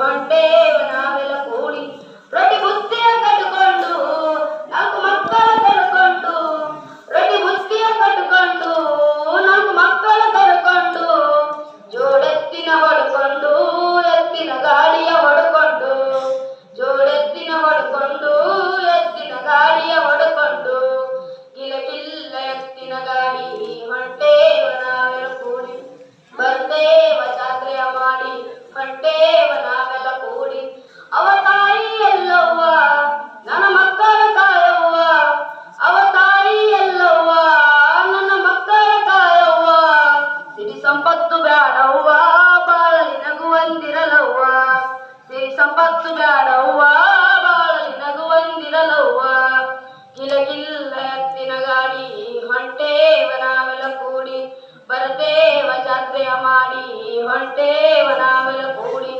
ಬಂಡೆ ನಾವೆಲ್ಲ ಕೂಡಿ ರೊಟ್ಟಿ ಬುತ್ತಿಯ ಕಟ್ಟಿಕೊಂಡು ನಾಲ್ಕು ಮಕ್ಕಳ ಕರ್ಕೊಂಡು ರೊಟ್ಟಿ ಬುತ್ತಿಯ ಕಟ್ಟಿಕೊಂಡು ನಾಲ್ಕು ಮಕ್ಕಳ ಕರ್ಕೊಂಡು ಜೋಡೆತ್ತಿನ ಹೊಡೆ ಸಂಪತ್ತು ಬ್ಯಾಡವ್ವಾ ಬಾಳಲಿ ನಗುವಂದಿರಲವ್ವ ಸಿರಿ ಸಂಪತ್ತು ಬ್ಯಾಡವ್ವಾ ಬಾಳಲಿ ನಗುವಂದಿರಲವ್ವ ಗಿಲಗಿಲ್ಲ ಎತ್ತಿನ ಗಾಡಿ ಹೊಂಟೇವ ನಾವೆಲ್ಲ ಕೂಡಿ ಬರತೇವ ಜಾತ್ರೆಯ ಮಾಡಿ ಹೊಂಟೇವ ನಾವೆಲ್ಲ ಕೂಡಿ